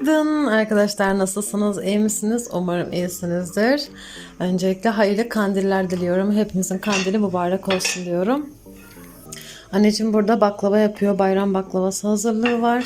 Günaydın. Arkadaşlar nasılsınız? İyi misiniz? Umarım iyisinizdir. Öncelikle hayırlı kandiller diliyorum. Hepimizin kandili mübarek olsun diyorum. Anneciğim burada baklava yapıyor. Bayram baklavası hazırlığı var.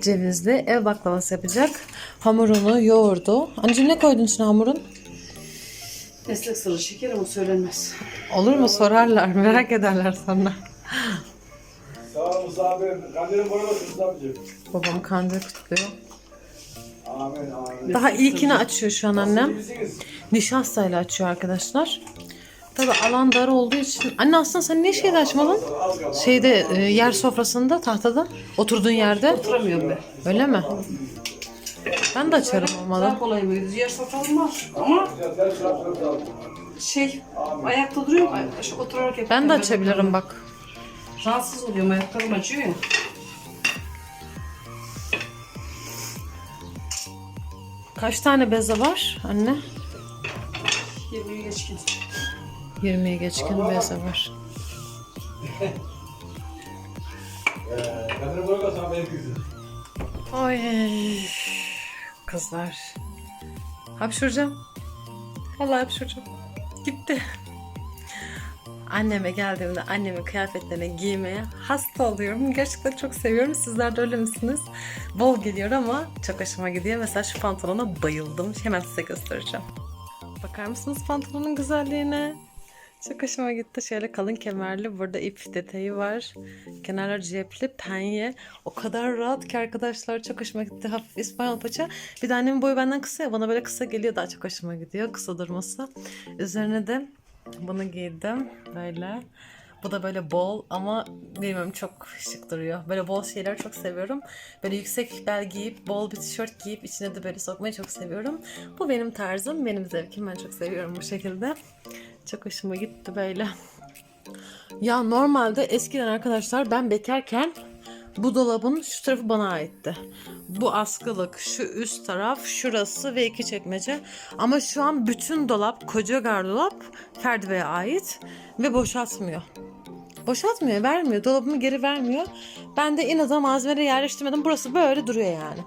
Cevizli ev baklavası yapacak. Hamurunu yoğurdu. Anneciğim ne koydun içine hamurun? Meslek sırrı şeker ama söylenmez. olur mu? Sorarlar. Merak ederler sonra. Sağ ol Musa abi. Kandilin boyu olsun Musa abicim. babam kandil kutluyor. Daha ilkini açıyor şu an annem? Nişastayla açıyor arkadaşlar. Tabi alan dar olduğu için. Anne aslında sen niye şeyde açmadın? Şeyde e, yer sofrasında tahtada oturduğun yerde. Oturamıyorum ben. Öyle mi? Ben de açarım olmalı. Daha kolay mı? Yer sofram var. Ama şey ayakta duruyorum. Ay, Şu oturarak. Ben de açabilirim bak. Rahatsız oluyorum. Ayaklarım acıyor ya. Kaç tane beze var anne? 20'yi geçkin. 20'ye geçkin beze var. Oy kızlar. Hapşuracağım. Vallahi hapşuracağım. Gitti. Anneme geldiğimde annemin kıyafetlerini giymeye hasta oluyorum. Gerçekten çok seviyorum. Sizler de öyle misiniz? Bol geliyor ama çok hoşuma gidiyor. Mesela şu pantolona bayıldım. Hemen size göstereceğim. Bakar mısınız pantolonun güzelliğine? Çok hoşuma gitti. Şöyle kalın kemerli. Burada ip detayı var. Kenarlar cepli, penye. O kadar rahat ki arkadaşlar. Çok hoşuma gitti. Hafif İspanyol paça. Bir de annemin boyu benden kısa ya. Bana böyle kısa geliyor. Daha çok hoşuma gidiyor. Kısa durması. Üzerine de bunu giydim. Böyle. Bu da böyle bol ama bilmiyorum çok şık duruyor. Böyle bol şeyler çok seviyorum. Böyle yüksek bel giyip bol bir tişört giyip içine de böyle sokmayı çok seviyorum. Bu benim tarzım, benim zevkim. Ben çok seviyorum bu şekilde. Çok hoşuma gitti böyle. Ya normalde eskiden arkadaşlar ben bekarken bu dolabın şu tarafı bana aitti. Bu askılık, şu üst taraf, şurası ve iki çekmece. Ama şu an bütün dolap, koca gardırop Ferdi Bey'e ait ve boşaltmıyor. Boşaltmıyor, vermiyor. Dolabımı geri vermiyor. Ben de inada malzemeleri yerleştirmedim. Burası böyle duruyor yani.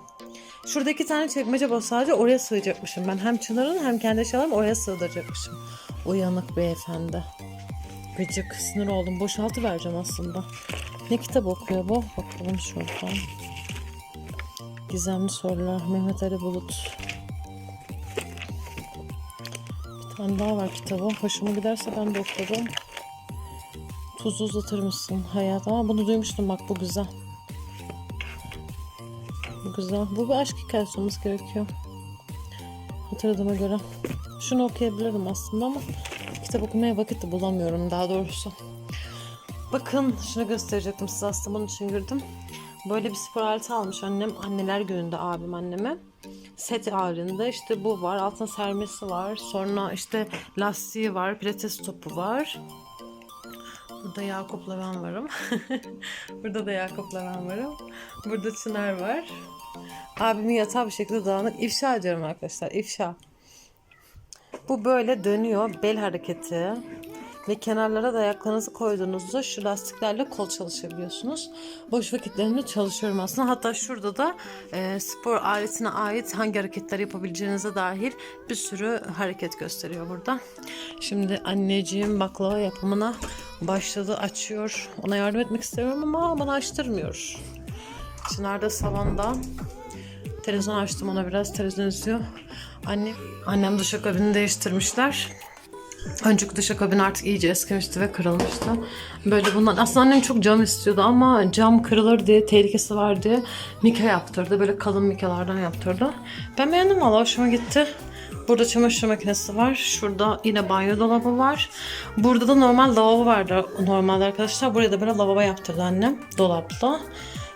Şurada iki tane çekmece boş sadece oraya sığacakmışım. Ben hem Çınar'ın hem kendi eşyalarımı oraya sığdıracakmışım. Uyanık beyefendi. Gıcık sinir oldum. Boşaltı vereceğim aslında. Ne kitap okuyor bu? Bakalım şuradan. Gizemli sorular. Mehmet Ali Bulut. Bir tane daha var kitabı. Hoşuma giderse ben de okurum. Tuzu uzatır mısın hayat? Ama bunu duymuştum bak bu güzel. Bu güzel. Bu bir aşk hikayesi olması gerekiyor. Hatırladığıma göre. Şunu okuyabilirim aslında ama kitap okumaya vakit de bulamıyorum daha doğrusu. Bakın şunu gösterecektim size aslında bunun için girdim. Böyle bir spor aleti almış annem. Anneler gününde abim anneme. Set halinde işte bu var. Altına sermesi var. Sonra işte lastiği var. Pilates topu var. Burada Yakup'la ben varım. Burada da Yakup'la ben varım. Burada Çınar var. Abimin yatağı bir şekilde dağınık. İfşa ediyorum arkadaşlar. İfşa. Bu böyle dönüyor. Bel hareketi. Ve kenarlara da ayaklarınızı koyduğunuzda şu lastiklerle kol çalışabiliyorsunuz. Boş vakitlerimde çalışıyorum aslında. Hatta şurada da e, spor aletine ait hangi hareketler yapabileceğinize dahil bir sürü hareket gösteriyor burada. Şimdi anneciğim baklava yapımına başladı açıyor. Ona yardım etmek istiyorum ama bana açtırmıyor. Çınar da salonda. Televizyon açtım ona biraz televizyon izliyor. Annem, annem duşakabini değiştirmişler. Önceki duşakabin artık iyice eskimişti ve kırılmıştı. Böyle bundan aslında annem çok cam istiyordu ama cam kırılır diye tehlikesi var diye mika yaptırdı. Böyle kalın mikalardan yaptırdı. Ben beğendim valla hoşuma gitti. Burada çamaşır makinesi var. Şurada yine banyo dolabı var. Burada da normal lavabo vardı normalde arkadaşlar. Buraya da böyle lavabo yaptırdı annem dolapta.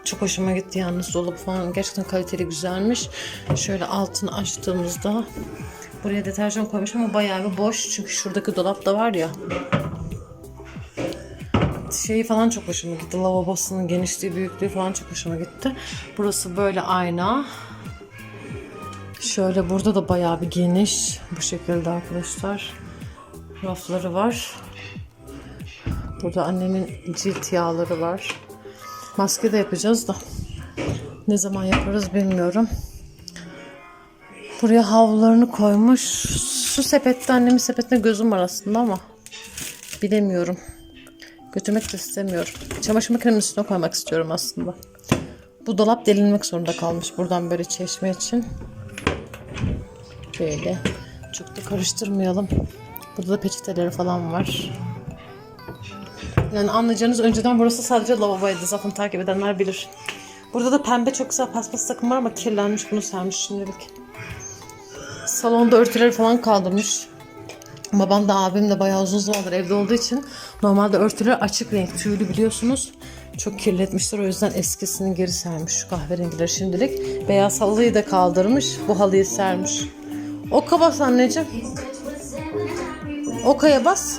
Çok hoşuma gitti yalnız dolabı falan. Gerçekten kaliteli güzelmiş. Şöyle altını açtığımızda buraya deterjan koymuş ama bayağı bir boş. Çünkü şuradaki dolap da var ya. Şeyi falan çok hoşuma gitti. Lavabosunun genişliği, büyüklüğü falan çok hoşuma gitti. Burası böyle ayna. Şöyle burada da bayağı bir geniş. Bu şekilde arkadaşlar. Rafları var. Burada annemin cilt yağları var. Maske de yapacağız da. Ne zaman yaparız bilmiyorum. Buraya havlularını koymuş. Su sepette annemin sepetine gözüm var aslında ama bilemiyorum. Götürmek de istemiyorum. Çamaşır makinemin üstüne koymak istiyorum aslında. Bu dolap delinmek zorunda kalmış buradan böyle çeşme için. Böyle. Çok da karıştırmayalım. Burada da peçeteleri falan var. Yani anlayacağınız önceden burası sadece lavaboydu. Zaten takip edenler bilir. Burada da pembe çok güzel paspas takım var ama kirlenmiş. Bunu sermiş şimdilik. Salonda örtüleri falan kaldırmış. Babam da abim de bayağı uzun zamandır evde olduğu için normalde örtüler açık renk tüylü biliyorsunuz. Çok kirletmişler o yüzden eskisini geri sermiş şu kahverengileri şimdilik. Beyaz halıyı da kaldırmış bu halıyı sermiş. Oka bas anneciğim. Okaya bas.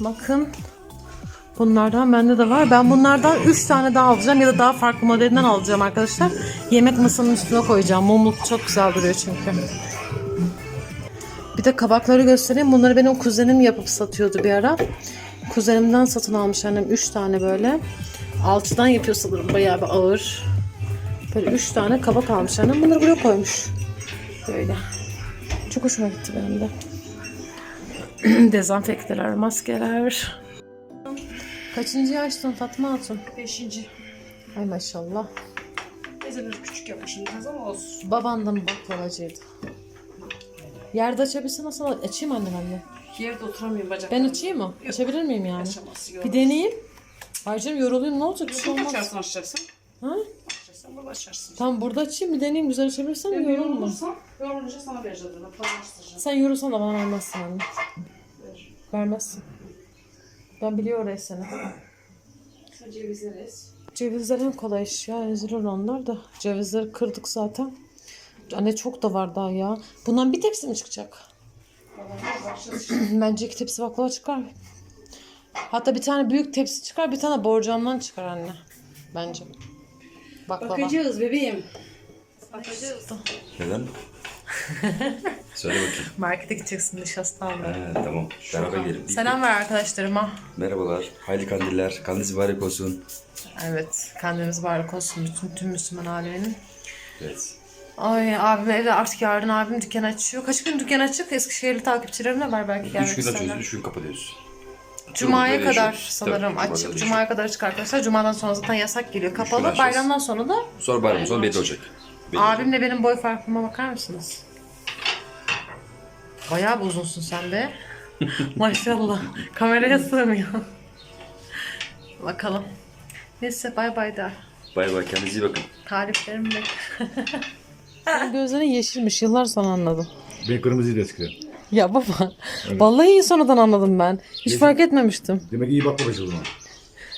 Bakın. Bunlardan bende de var. Ben bunlardan 3 tane daha alacağım ya da daha farklı modelinden alacağım arkadaşlar. Yemek masanın üstüne koyacağım. Mumluk çok güzel duruyor çünkü. Bir de kabakları göstereyim. Bunları benim kuzenim yapıp satıyordu bir ara. Kuzenimden satın almış annem 3 tane böyle. Altıdan yapıyor sanırım bayağı bir ağır. Böyle 3 tane kabak almış annem. Bunları buraya koymuş. Böyle. Çok hoşuma gitti benim de. Dezenfekteler, maskeler. Kaçıncı açtın Fatma Hatun? Beşinci. Ay maşallah. Neyse biraz küçük yapmışım biraz ama olsun. Babandan baklavacıydı. Yerde açabilsin nasıl açayım annem anne. Yerde oturamıyorum bacak. Ben açayım mı? Açabilir miyim yani? Açamazsın. Bir deneyeyim. Ay canım yoruluyum ne olacak bir şey Burada olmaz. açarsın açacaksın. Ha? Açarsın burada açarsın. Tamam burada açayım bir deneyeyim güzel açabilirsem Ben yorulma. yorulursam yorulunca sana vereceğim. Sen yorulsan da bana vermezsin anne. Ver. Vermezsin. Ben biliyorum orayı seni. Sen cevizleri. Cevizler en kolay iş ya. Ezilir onlar da. Cevizleri kırdık zaten. Anne çok da var daha ya. Bundan bir tepsi mi çıkacak? Bence iki tepsi baklava çıkar. Hatta bir tane büyük tepsi çıkar, bir tane borcamdan çıkar anne. Bence. Baklava. Bakacağız bebeğim. Bakacağız. Neden? Söyle bakayım. Markete gideceksin nişasta almaya. Tamam. Beraber gidelim. Selam ver arkadaşlarıma. Merhabalar. Hayırlı kandiller. Kandil mübarek olsun. Evet, kendimiz varlık olsun bütün tüm Müslüman aleminin. Evet. Ay abim evde artık yarın abim dükkan açıyor. Kaç gün dükkan açık? Eskişehirli takipçilerim de var belki gelmek Üç gün açıyoruz, isterler. üç gün kapatıyoruz. Cuma'ya Böyle kadar yaşıyoruz. sanırım Tabii, açık. Cuma'ya kadar açık arkadaşlar. Cuma'dan sonra zaten yasak geliyor. Kapalı. açacağız. Bayramdan sonra da Sonra bayram sonra belli olacak. Abimle benim boy farkıma bakar mısınız? Bayağı bir uzunsun sen de. Maşallah. Kameraya sığmıyor. Bakalım. Neyse bay bay da. Bay bay kendinize iyi bakın. Tariflerimle. Gözlerin yeşilmiş. Yıllar sonra anladım. Ben kırmızıydı eskiden. Ya baba. Vallahi iyi sonradan anladım ben. Hiç fark etmemiştim. Demek iyi bakmamış o zaman.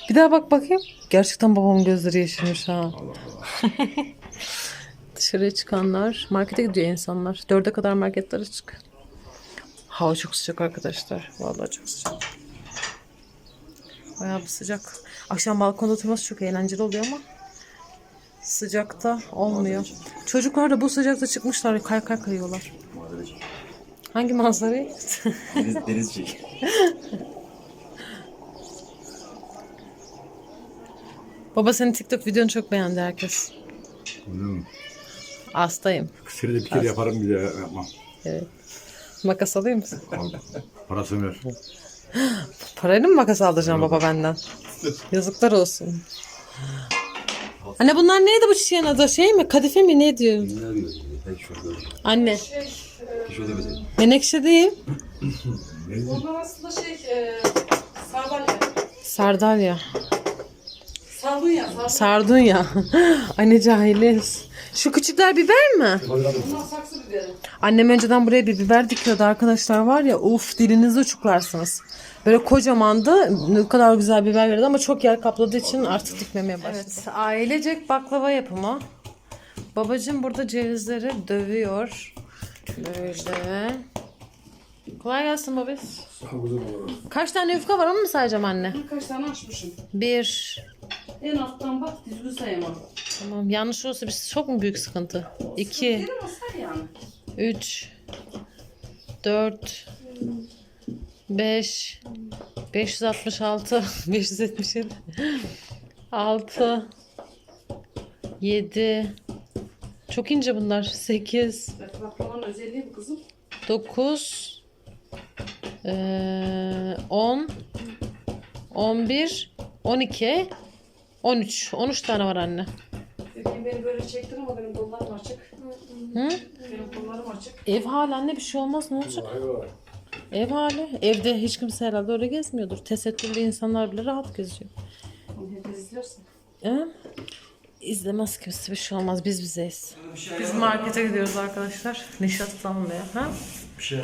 Bir daha bak bakayım. Gerçekten babamın gözleri yeşilmiş ha. Dışarıya çıkanlar, markete gidiyor insanlar. Dörde kadar marketler açık. Hava çok sıcak arkadaşlar. Vallahi çok sıcak. Bayağı bir sıcak. Akşam balkonda oturması çok eğlenceli oluyor ama sıcakta olmuyor. Çocuklar da bu sıcakta çıkmışlar. Kay kay kayıyorlar. Hangi manzarayı? Deniz, denizci. Baba senin TikTok videonu çok beğendi herkes. Anladın Hastayım. Senede bir kere yaparım bir daha yapmam. Makas alayım mısın? Al, Parasını ver. Parayla mı makas aldıracağım baba benden? Yazıklar olsun. Anne bunlar neydi bu çiçeğin adı? Şey mi? Kadife mi? Ne diyor? Anne. Menekşe değil. Onlar aslında şey e, sardalya. Sardalya. Sardunya. Sardunya. Sardunya. Anne cahiliz. Şu küçükler biber mi? Bunlar saksı biberi. Annem önceden buraya bir biber dikiyordu arkadaşlar var ya uf dilinizi uçuklarsınız. Böyle kocamandı ne kadar güzel biber verdi ama çok yer kapladığı için artık dikmemeye başladı. Evet ailecek baklava yapımı. Babacım burada cevizleri dövüyor. Böyle. Kolay gelsin babis. Kaç tane yufka var onu mu sayacağım anne? Kaç tane açmışım. Bir. En alttan bak düzgün sayamam. Tamam yanlış olursa bir çok mu büyük sıkıntı? İki. Dedim o say yani. 3 4 5 566 577 6 7 Çok ince bunlar. 8, Baklavanın özelliği bu kızım. 9, eee, 10, 11, 12, 13. 13 tane var anne. Bebeğim beni böyle çektin ama benim kollarım açık. Hı? Benim kollarım açık. Ev hali anne bir şey olmaz ne olacak? Ev hali. Evde hiç kimse herhalde öyle gezmiyordur. Tesettürlü insanlar bile rahat geziyor. Herkes izlersin. He? İzlemez kimse bir şey olmaz. Biz bizeyiz. Biz markete gidiyoruz arkadaşlar. Nişasta almaya. Ha? Bir şey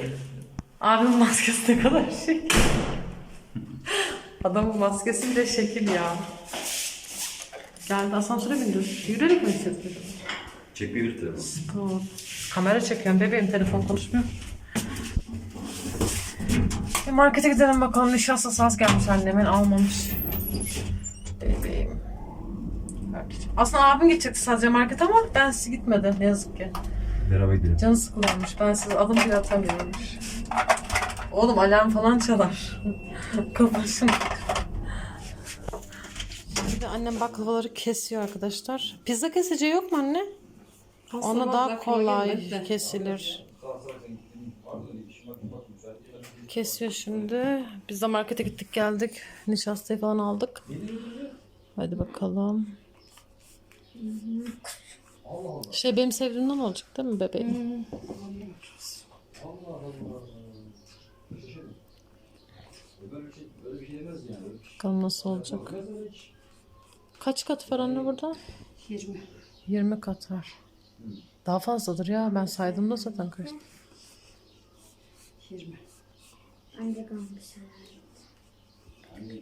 Abimin maskesi ne kadar şekil. Adamın maskesi bile şekil ya. Geldi asansöre bindi. Yürüyerek mi istedin? Çekmeyi bir telefon. Tamam. Kamera çekiyorum bebeğim telefon konuşmuyor. Bir markete gidelim bakalım nişasta az gelmiş annemin almamış. Bebeğim. Aslında abim gidecekti sadece market ama ben size gitmedi ne yazık ki. Beraber gidelim. Canı sıkılıyormuş. Ben size adım bile atamıyormuş. Oğlum alarm falan çalar. Kapaşın. Annem baklavaları kesiyor arkadaşlar. Pizza keseceği yok mu anne? Ona daha kolay kesilir. Kesiyor şimdi. Biz de markete gittik geldik. Nişastayı falan aldık. Hadi bakalım. Şey benim sevdiğimden olacak değil mi bebeğim? Bakalım nasıl olacak. Kaç kat var anne burada? 20. 20 kat var. Daha fazladır ya. Ben saydığımda zaten kaç. 20. Anca kalmış. Hani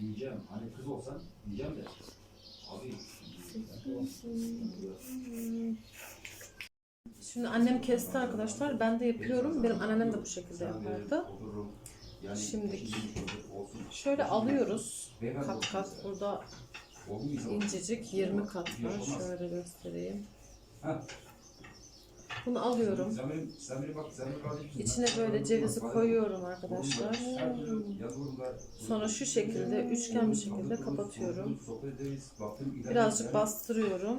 diyeceğim hani kız olsan diyeceğim de abi Şimdi annem kesti arkadaşlar. Ben de yapıyorum. Benim anneannem de bu şekilde yapardı. Yani Şimdi şöyle alıyoruz. Kat kat. Burada incecik 20 kat var. Şöyle göstereyim. Bunu alıyorum. İçine böyle cevizi koyuyorum arkadaşlar. Sonra şu şekilde üçgen bir şekilde kapatıyorum. Birazcık bastırıyorum.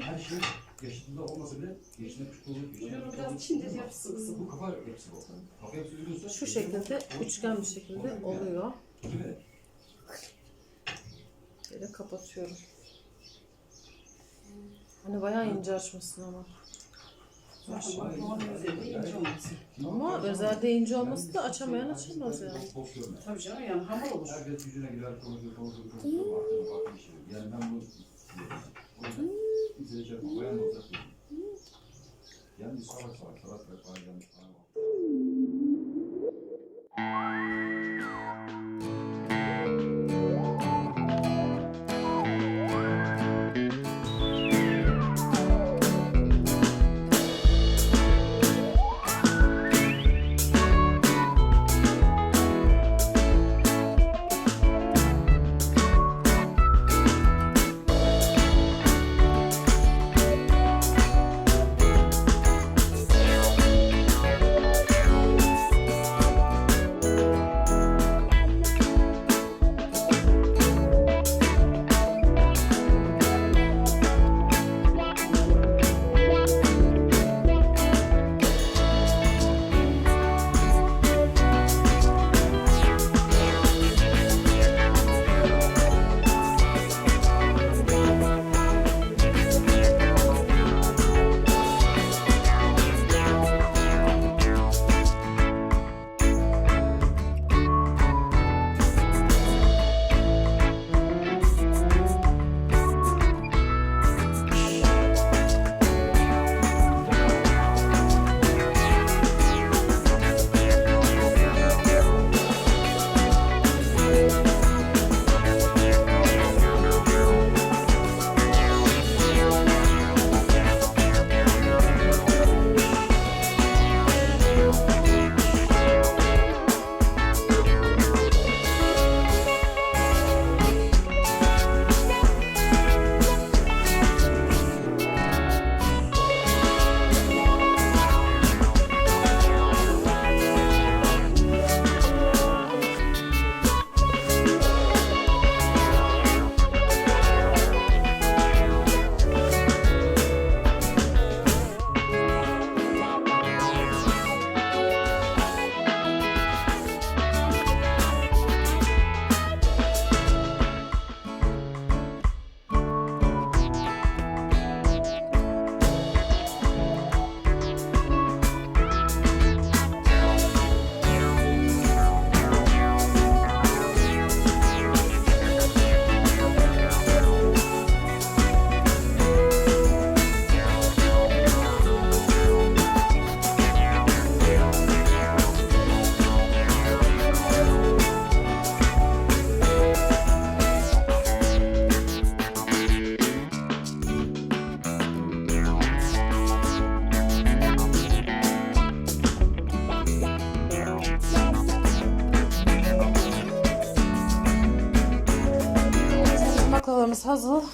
Şey yaşıtında olmasa bile yaşına küçük olur. Bunu biraz Çince yapsın kızım. Bu kafa yapısı bu. Kafa yapısı biliyorsun. Şu şekilde üçgen bir şekilde oluyor. Böyle kapatıyorum. Hani bayağı ince açmasın ama. Ama özelde ince olması da açamayan açamaz yani. Tabii canım yani hamur olur. Herkes yüzüne girer. Baktığına farklı bir şey. Yani ben bunu o yüzden kimse de şey yapmam. Bayan da olsa söyleyeyim. Yani biz salak salak salak salak bazen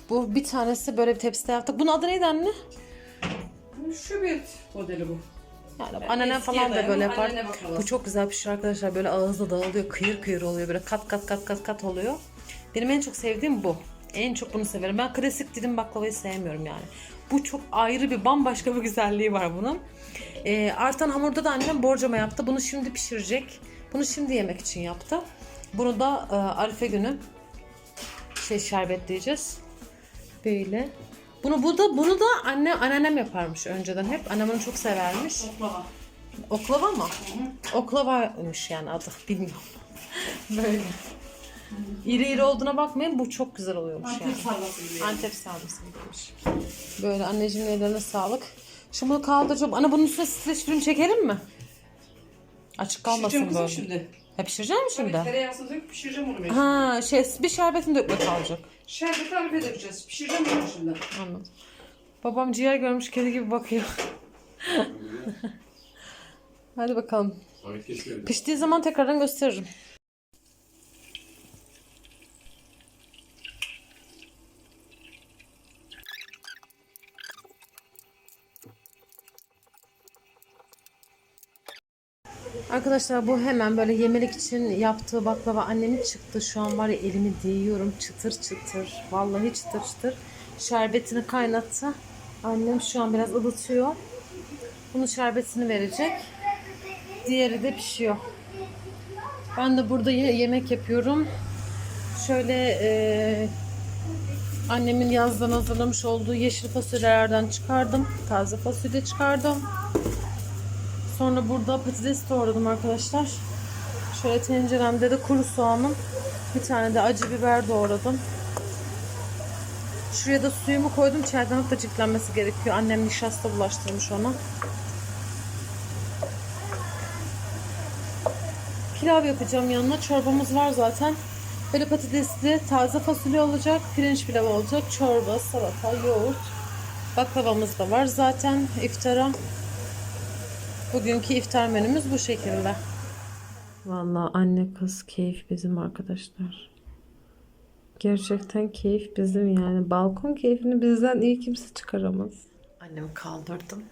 Bu bir tanesi böyle bir tepside yaptık. Bunun adı neydi anne? Şu bir modeli bu. Yani anneannem falan da böyle yapar. Bu çok güzel pişiyor arkadaşlar. Böyle ağızda dağılıyor. Kıyır kıyır oluyor. Böyle kat kat kat kat kat oluyor. Benim en çok sevdiğim bu. En çok bunu severim. Ben klasik dilim baklavayı sevmiyorum yani. Bu çok ayrı bir bambaşka bir güzelliği var bunun. Ee, artan hamurda da annem borcama yaptı. Bunu şimdi pişirecek. Bunu şimdi yemek için yaptı. Bunu da e, Arife günü şey şerbetleyeceğiz. Böyle. Bunu bu da bunu da anne anneannem yaparmış önceden hep. Annem onu çok severmiş. Baklava. Oklava mı? Oklavaymış yani adı. Bilmiyorum. Böyle. İri iri olduğuna bakmayın. Bu çok güzel oluyormuş yani. Antep sarması gibi. Antep sarması gibiymiş. Böyle anneciğimin ellerine sağlık. Şimdi bunu kaldıracağım. Ana bunun üstüne streç film çekelim mi? Açık kalmasın Pişireceğim kızım böyle. şimdi. Ha pişireceğim mi Tabii şimdi? tereyağısını döküp pişireceğim onu. Ha. Ha şey bir şerbetini dökme kalacak. Şerbeti tarif edeceğiz. Pişireceğim onu şimdi. Anladım. Babam ciğer görmüş kedi gibi bakıyor. Hadi bakalım. Piştiği zaman tekrardan gösteririm. Arkadaşlar bu hemen böyle yemelik için yaptığı baklava annemin çıktı. Şu an var ya elimi değiyorum. Çıtır çıtır. Vallahi çıtır çıtır. Şerbetini kaynattı. Annem şu an biraz ılıtıyor. Bunun şerbetini verecek. Diğeri de pişiyor. Ben de burada yemek yapıyorum. Şöyle e, annemin yazdan hazırlamış olduğu yeşil fasulyelerden çıkardım. Taze fasulye çıkardım. Sonra burada patates doğradım arkadaşlar. Şöyle tenceremde de kuru soğanım. Bir tane de acı biber doğradım. Şuraya da suyumu koydum. Çaydanlık da ciltlenmesi gerekiyor. Annem nişasta bulaştırmış ona. Pilav yapacağım yanına. Çorbamız var zaten. Böyle patatesli, taze fasulye olacak. Pirinç pilavı olacak. Çorba, salata, yoğurt. Baklavamız da var zaten iftara. Bugünkü iftar menümüz bu şekilde. Vallahi anne kız keyif bizim arkadaşlar. Gerçekten keyif bizim yani. Balkon keyfini bizden iyi kimse çıkaramaz. Annemi kaldırdım.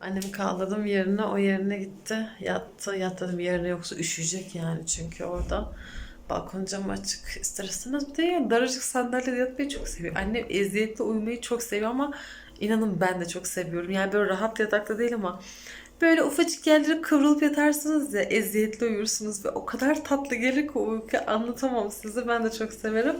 Annemi kaldırdım yerine o yerine gitti. Yattı. Yat dedim yerine yoksa üşüyecek yani çünkü orada. Balkon camı açık. İster istemez bir de ya daracık sandalyede yatmayı çok seviyor. Annem eziyetli uyumayı çok seviyor ama inanın ben de çok seviyorum. Yani böyle rahat yatakta değil ama böyle ufacık yerlere kıvrılıp yatarsınız ya eziyetli uyursunuz ve o kadar tatlı gelir ki uyku anlatamam size. Ben de çok severim.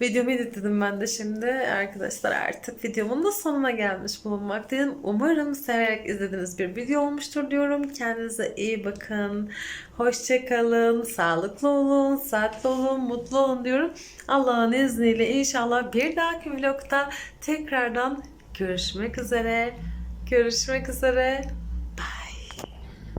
Videomu editledim ben de şimdi. Arkadaşlar artık videomun da sonuna gelmiş bulunmaktayım. Umarım severek izlediğiniz bir video olmuştur diyorum. Kendinize iyi bakın. Hoşçakalın. Sağlıklı olun. Saatli olun. Mutlu olun diyorum. Allah'ın izniyle inşallah bir dahaki vlogda tekrardan görüşmek üzere. Görüşmek üzere.